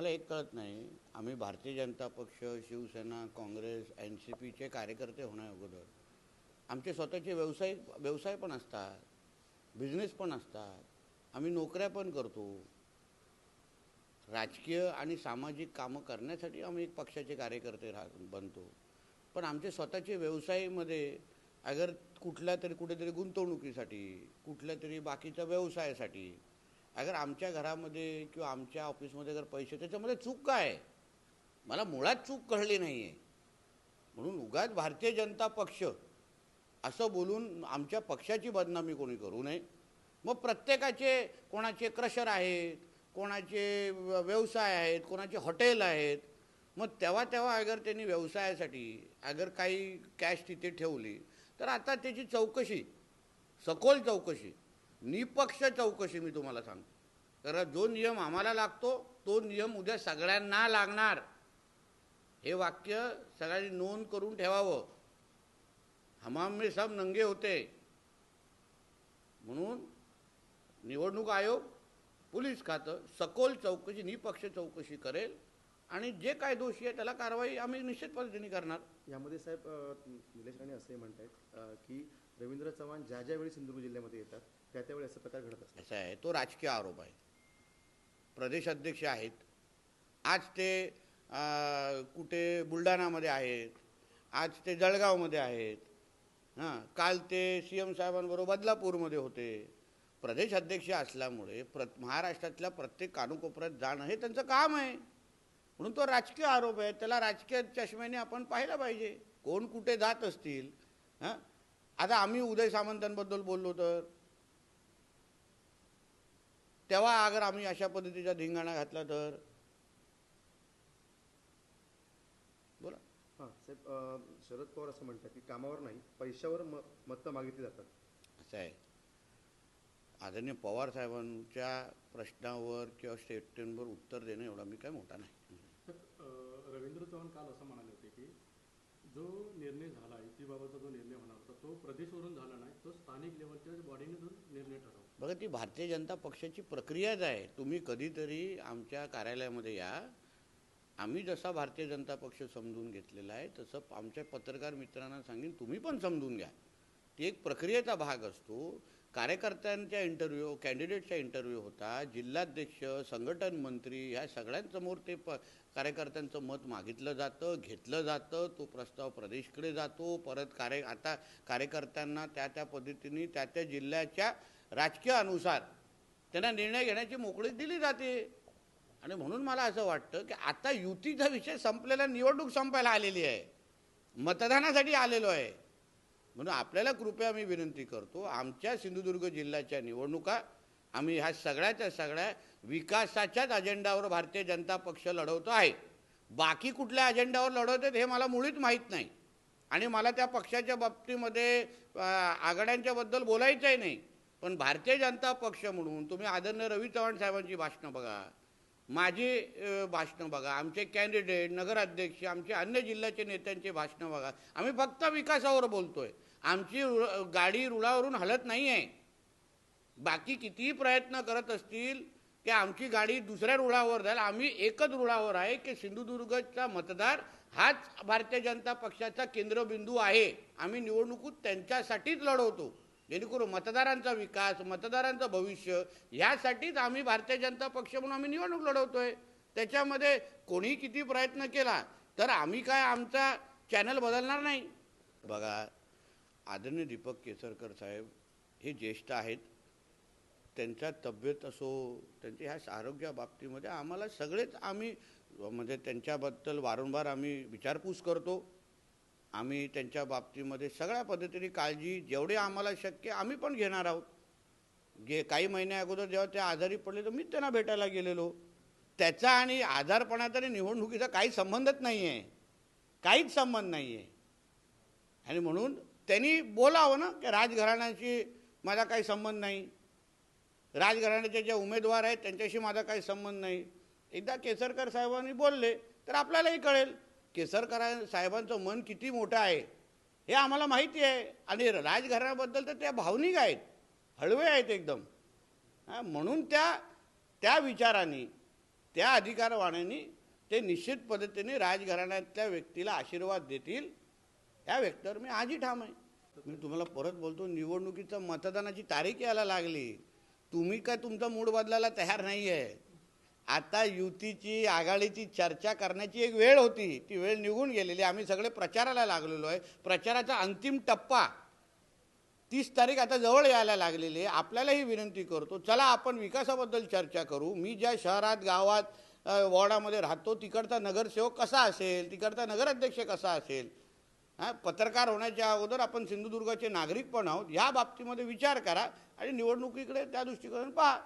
मला एक कळत नाही. आम्ही Bharatiya Janata Paksha Shivsena Congress N C पीचे कार्यकर्ते होण्या अगोदर. आमचे स्वतःचे व्यवसाय व्यवसाय पण असतात बिझनेस पण असतात. आम्ही नोकऱ्या पण करतो. राजकीय आणि सामाजिक कामं करण्यासाठी आम्ही एक पक्षाचे कार्यकर्ते राह बनतो. पण आमचे स्वतःचे व्यवसायामध्ये अगर कुठल्या तरी कुठेतरी गुंतवणुकीसाठी कुठल्या तरी बाकीच्या व्यवसायासाठी अगर आमच्या घरामध्ये किंवा आमच्या ऑफिसमध्ये जर पैसे त्याच्यामध्ये चूक काय आहे? मला मुळात चूक कळली नाही आहे म्हणून उगाच भारतीय जनता पक्ष असं बोलून आमच्या पक्षाची बदनामी कोणी करू नये. मग प्रत्येकाचे कोणाचे क्रशर आहेत कोणाचे व्यवसाय आहेत कोणाचे हॉटेल आहेत मग तेव्हा तेव्हा अगर त्यांनी व्यवसायासाठी अगर काही कॅश तिथे ठेवली तर आता त्याची चौकशी सखोल चौकशी निपक्ष चौकशी मी तुम्हाला सांगतो. कारण जो नियम आम्हाला लागतो तो नियम उद्या सगळ्यांना लागणार. हे वाक्य सगळ्यांनी नोंद करून ठेवावं. हमाम में सब नंगे होते. म्हणून निवडणूक आयोग पोलीस खातं सखोल चौकशी निपक्ष चौकशी करेल आणि जे काय दोषी आहे त्याला कारवाई आम्ही निश्चित पद्धतीने करणार. यामध्ये साहेब निलेश राणे असंही म्हणतायत की रवींद्र चव्हाण ज्या ज्या वेळी सिंधुदुर्ग जिल्ह्यामध्ये येतात त्या त्यावेळी असं प्रकार घडत असतात असं आहे. तो राजकीय आरोप आहे. प्रदेश अध्यक्ष आहेत. आज ते कुठे बुलढाणामध्ये आहेत. आज ते जळगावमध्ये आहेत. हां काल ते सी एम साहेबांबरोबर बदलापूरमध्ये होते. प्रदेश अध्यक्ष असल्यामुळे प्र महाराष्ट्रातल्या प्रत्येक कानुकोपऱ्यात जाणं हे त्यांचं काम आहे. म्हणून तो राजकीय आरोप आहे. त्याला राजकीय चष्म्याने आपण पाहिला पाहिजे. कोण कुठे जात असतील हां? आता आम्ही उदय सामंतांबद्दल बोललो तर. तेव्हा अगर आम्ही अशा पद्धतीचा धिंगाणा घातला तर? बोला. हां साहेब अ, शरद पवार असं म्हणतात की कामावर नाही पैशावर म मतं मागितली जातात. असं आहे. आदरणीय पवार साहेबांच्या प्रश्नावर किंवा स्टेटमेंटवर उत्तर देणं एवढा मी काय मोठा नाही. तर अ, रवींद्र चव्हाण काल असं म्हणाले होते की जो निर्णय झाला युतीबाबतचा जो निर्णय होणार होता तो प्रदेशवरून झाला नाही तो स्थानिक लेवलच्या बॉडीने जो निर्णय ठरवला. बघा ती भारतीय जनता पक्षाची प्रक्रियाच आहे? तुम्ही कधीतरी आमच्या कार्यालयामध्ये या. आम्ही जसा भारतीय जनता पक्ष समजून घेतलेला आहे तसं आमच्या पत्रकार मित्रांना सांगेन तुम्ही पण समजून घ्या. ती एक प्रक्रियेचा भाग असतो. कार्यकर्त्यांच्या इंटरव्ह्यू कॅन्डिडेटचा इंटरव्ह्यू होता. जिल्हाध्यक्ष संघटन मंत्री ह्या सगळ्यांसमोर ते प कार्यकर्त्यांचं मत मागितलं जातं घेतलं जातं. तो प्रस्ताव प्रदेशकडे जातो. परत कार्य आता कार्यकर्त्यांना त्या त्या पद्धतीने त्या त्या जिल्ह्याच्या राजकीय अनुसार त्यांना निर्णय घेण्याची मोकळी दिली जाते. आणि म्हणून मला असं वाटतं की आता युतीचा विषय संपलेला निवडणूक संपायला आलेली आहे. मतदानासाठी आलेलो आहे. म्हणून आपल्याला कृपया मी विनंती करतो आमच्या सिंधुदुर्ग जिल्ह्याच्या निवडणुका आम्ही ह्या सगळ्याच्या सगळ्या विकासाच्याच अजेंडावर भारतीय जनता पक्ष लढवतो आहे. बाकी कुठल्या अजेंडावर लढवतात हे मला मुळीच माहीत नाही. आणि मला त्या पक्षाच्या बाबतीमध्ये आघाड्यांच्याबद्दल बोलायचंही नाही. पण भारतीय जनता पक्ष म्हणून तुम्ही आदरणीय रवी चव्हाण साहेबांची भाषणं बघा. माझी भाषणं बघा आमचे कॅन्डिडेट नगराध्यक्ष आमचे अन्य जिल्ह्याचे नेत्यांचे भाषणं बघा. आम्ही फक्त विकासावर बोलतोय. आमची रु- गाडी रुळावरून हलत नाही आहे बाकी कितीही प्रयत्न करत असतील की आमची गाडी दुसऱ्या रुळावर जाईल. आम्ही एकच रुळावर आहे की सिंधुदुर्गचा मतदार हाच भारतीय जनता पक्षाचा केंद्रबिंदू आहे. आम्ही निवडणुकीत त्यांच्यासाठीच लढवतो. जेणेकरून मतदारांचा विकास मतदारांचं भविष्य यासाठीच आम्ही भारतीय जनता पक्ष म्हणून आम्ही निवडणूक लढवतोय. त्याच्यामध्ये कोणी किती प्रयत्न केला तर आम्ही काय आमचा चॅनल बदलणार नाही. बघा आदरणीय दीपक केसरकर साहेब हे ज्येष्ठ आहेत. त्यांच्या तब्येत असो त्यांच्या ह्या आरोग्या बाबतीमध्ये आम्हाला सगळेच आम्ही म्हणजे त्यांच्याबद्दल वारंवार आम्ही विचारपूस करतो. आम्ही त्यांच्या बाबतीमध्ये सगळ्या पद्धतीने काळजी जेवढे आम्हाला शक्य आम्ही पण घेणार आहोत. जे काही महिन्या अगोदर जेव्हा ते आजारी पडले तर मी त्यांना भेटायला गेलेलो. त्याचा आणि आजारपणाचा आणि निवडणुकीचा काही संबंधच नाही आहे काहीच संबंध नाही आहे आणि म्हणून त्यांनी बोलावं ना की राजघराण्याशी माझा काही संबंध नाही. राजघराण्याचे जे उमेदवार आहेत त्यांच्याशी माझा काही संबंध नाही. एकदा केसरकर साहेबांनी बोलले तर आपल्यालाही कळेल. केसरकर साहेबांचं मन किती मोठं आहे हे आम्हाला माहिती आहे. आणि राजघराण्याबद्दल तर त्या भावनिक आहेत. हळवे आहेत एकदम. म्हणून त्या त्या विचाराने त्या अधिकारवाण्याने ते निश्चित पद्धतीने राजघराण्यातल्या व्यक्तीला आशीर्वाद देतील. या व्यक्तीवर मी आजही ठाम आहे. मी तुम्हाला परत बोलतो निवडणुकीचं मतदानाची तारीख यायला लागली. तुम्ही काय तुमचा मूड बदलायला तयार नाही आहे आता युतीची आघाडीची चर्चा करण्याची एक वेळ होती. ती वेळ निघून गेलेली. आम्ही सगळे प्रचाराला लागलेलो आहे. प्रचाराचा अंतिम टप्पा तीस तारीख आता जवळ यायला लागलेली आहे. आपल्यालाही विनंती करतो चला आपण विकासाबद्दल चर्चा करू. मी ज्या शहरात गावात वॉर्डामध्ये राहतो तिकडचा नगरसेवक कसा असेल तिकडचा नगराध्यक्ष कसा असेल हां पत्रकार होण्याच्या अगोदर आपण सिंधुदुर्गाचे नागरिक पण आहोत. या बाबतीमध्ये विचार करा आणि निवडणुकीकडे त्या दृष्टिकोनातून पहा.